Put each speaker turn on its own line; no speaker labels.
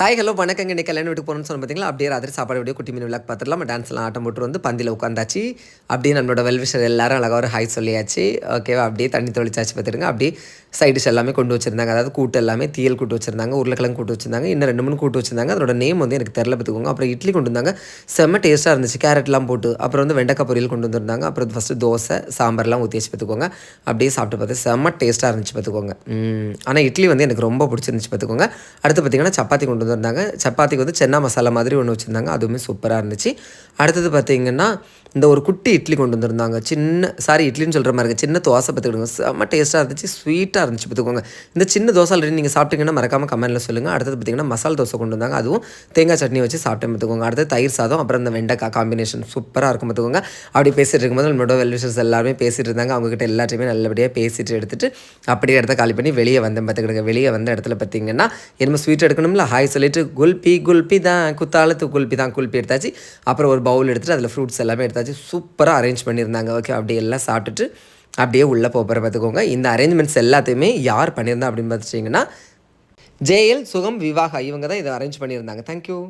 Hi hello வணக்கங்க. இன்னைக்கு கல்யாணம் வீட்டுக்கு போகணும்னு சொன்ன பார்த்தீங்களா அப்படியே ராத்திரி சாப்பாடு வீடியோ குட்டி மீன் விளாக் பார்த்துடலாம் டான்ஸ்லாம் ஆட்டம் போட்டு வந்து பந்தியில் உட்காந்தாச்சு அப்படியே நம்மளோட வெல்விஷர் எல்லாரும் அழகாக ஒரு ஹாய் சொல்லியாச்சு. ஓகேவா அப்படியே தண்ணி தொழிச்சாச்சு பார்த்துருங்க அப்படியே சைடிஷ் எல்லாமே கொண்டு வச்சிருந்தாங்க. அதாவது கூட்டு எல்லாமே தீயல் கூட்டு வச்சிருந்தாங்க உருளைக்கிழங்கு கூட்டு வச்சிருந்தாங்க இன்னும் ரெண்டு மூணு கூட்டு வச்சிருந்தாங்க. அதோட நேம் வந்து எனக்கு தெரில பார்த்துக்கோங்க அப்புறம் இட்லி கொண்டு வந்தாங்க. செம்ம டேஸ்ட்டாக இருந்துச்சு. கேரட்லாம் போட்டு. அப்புறம் வந்து வெண்டைக்காய் பொரியல் கொண்டு வந்திருந்தாங்க. அப்புறம் ஃபஸ்ட்டு தோசை சாம்பார்லாம் ஊற்றி வச்சு பார்த்துக்கோங்க அப்படியே சாப்பிட்டு பார்த்து செம்ம டேஸ்ட்டாக இருந்துச்சு பார்த்துக்கோங்க ஆனால் இட்லி வந்து எனக்கு ரொம்ப பிடிச்சிருந்துச்சு பார்த்துக்கோங்க அடுத்து பார்த்தீங்கன்னா சப்பாத்தி கொண்டு வந்திருந்தாங்க சப்பாத்திக்கு வந்து சென்னா மசாலா மாதிரி ஒன்று வச்சுருந்தாங்க. அதுவுமே சூப்பராக இருந்துச்சு. அடுத்தது பார்த்தீங்கன்னா இந்த ஒரு குட்டி இட்லி கொண்டு வந்திருந்தாங்க. சின்ன சாரி இட்லின்னு சொல்கிற மாதிரி இருக்குது சின்ன தோசை பார்த்துக்கிடுங்க செம்ம டேஸ்ட்டாக இருந்துச்சு. ஸ்வீட்டாக இருந்துச்சு பார்த்துக்கோங்க இந்த சின்ன தோசை ஆல்ரெடி நீங்கள் சாப்பிட்டீங்கன்னா மறக்காமல் கமெண்ட்டில் சொல்லுங்கள் அடுத்தது பார்த்தீங்கன்னா மசாலா தோசை கொண்டு வந்தாங்க. அதுவும் தேங்காய் சட்னி வச்சு சாப்பிட்டேன் பார்த்துக்கோங்க அடுத்து தயிர் சாதம் அப்புறம் இந்த வெண்டைக்காய் காம்பினேஷன் சூப்பராக இருக்கும் பார்த்துக்கோங்க அப்படி பேசிகிட்டு இருக்கும்போது நம்மளோட வெல்விஷர்ஸ் எல்லாருமே பேசிகிட்டு இருந்தாங்க. அவங்ககிட்ட எல்லாத்தையுமே நல்லபடியாக பேசிட்டு எடுத்துட்டு அப்படியே இடத்த காலி பண்ணி வெளியே வந்தேன் பார்த்துக்கிடுங்க வெளியே வந்த இடத்துல பார்த்தீங்கன்னா என்னமோ ஸ்வீட் எடுக்கணும்ல. ஹாய் சொல்லிட்டு குல்பி குல்பி தான் குத்தாலத்து குல்பி தான் குல்பி எடுத்தாச்சு. அப்புறம் ஒரு பவுல் எடுத்துகிட்டு அதில் ஃப்ரூட்ஸ் எல்லாமே எடுத்து பார்த்தாச்சு. சூப்பராக அரேஞ்ச் பண்ணியிருந்தாங்க. ஓகே அப்படியெல்லாம் சாப்பிட்டுட்டு அப்படியே உள்ளே போகிற பார்த்துக்கோங்க. இந்த அரேஞ்ச்மெண்ட்ஸ் எல்லாத்தையுமே யார் பண்ணியிருந்தா அப்படின்னு பார்த்துட்டிங்கன்னா ஜேஎல் சுகம் விவாகா இவங்க தான் இதை அரேஞ்ச் பண்ணியிருந்தாங்க. தேங்க்யூ